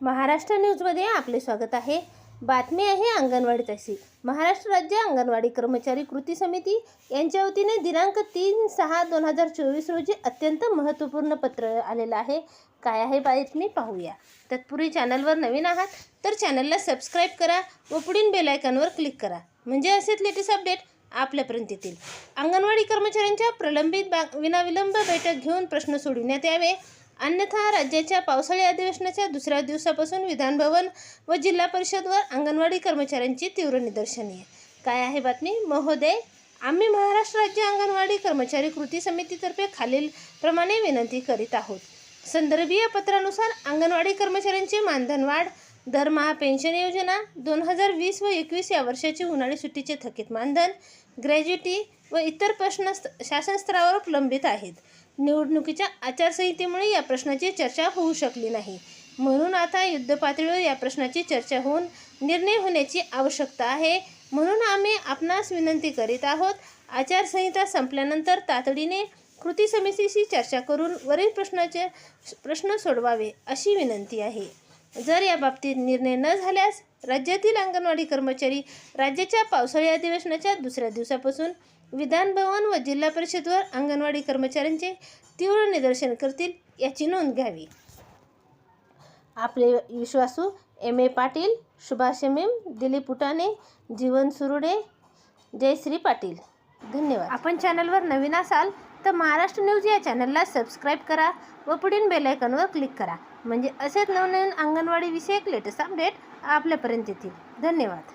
महाराष्ट्र न्यूजमध्ये आपले स्वागत आहे. बातमी आहे अंगणवाडी तशी. महाराष्ट्र राज्य अंगणवाडी कर्मचारी कृती समिती यांच्या वतीने दिनांक तीन सहा दोन हजार चोवीस रोजी अत्यंत महत्त्वपूर्ण पत्र आलेलं आहे. काय आहे बातमी पाहूया. तत्पूर्वी चॅनलवर नवीन आहात तर चॅनलला सबस्क्राईब करा व पुढील बेलायकॉनवर क्लिक करा. म्हणजे असेच लेटेस्ट अपडेट आपल्यापर्यंत येतील. अंगणवाडी कर्मचाऱ्यांच्या प्रलंबित बा विनाविलंब बैठक घेऊन प्रश्न सोडविण्यात यावे. अन्यथा राज्याच्या पावसाळी अधिवेशनाच्या दुसऱ्या दिवसापासून विधानभवन व जिल्हा परिषदवर अंगणवाडी कर्मचाऱ्यांची तीव्र निदर्शने. काय आहे बातमी? महोदय आम्ही महाराष्ट्र राज्य अंगणवाडी कर्मचारी कृती समितीतर्फे खालीलप्रमाणे विनंती करीत आहोत. संदर्भीय पत्रानुसार अंगणवाडी कर्मचाऱ्यांची मानधन वाढ दरमहा पेन्शन योजना दोन हजार वीस व एकवीस या वर्षाची उन्हाळी सुट्टीचे थकीत मानधन ग्रॅज्युटी व इतर प्रश्न शासनस्तरावर शासन स्तरावर प्रलंबित आहेत. निवडणुकीच्या आचारसंहितेमुळे या प्रश्नाची चर्चा होऊ शकली नाही. म्हणून आता युद्धपातळीवर या प्रश्नाची चर्चा होऊन निर्णय होण्याची आवश्यकता आहे. म्हणून आम्ही आपणास विनंती करीत आहोत आचारसंहिता संपल्यानंतर तातडीने कृती समितीशी चर्चा करून वरील प्रश्नाचे प्रश्न सोडवावे अशी विनंती आहे. जर या बाबतीत निर्णय न झाल्यास राज्यातील अंगणवाडी कर्मचारी राज्याच्या पावसाळी अधिवेशनाच्या दुसऱ्या दिवसापासून विधानभवन व जिल्हा परिषदवर अंगणवाडी कर्मचाऱ्यांचे तीव्र निदर्शन करतील याची नोंद घ्यावी. आपले विश्वासू M A Patil Subhash M Dilip Utane Jivan Surude Jayashree Patil. धन्यवाद. आपण चॅनलवर नवीन असाल तर महाराष्ट्र न्यूज या चॅनलला सबस्क्राईब करा व पुढील बेलायकॉनवर क्लिक करा. म्हणजे असेच नवनवीन अंगणवाडी विषयक लेटेस्ट अपडेट आपल्यापर्यंत येतील. धन्यवाद.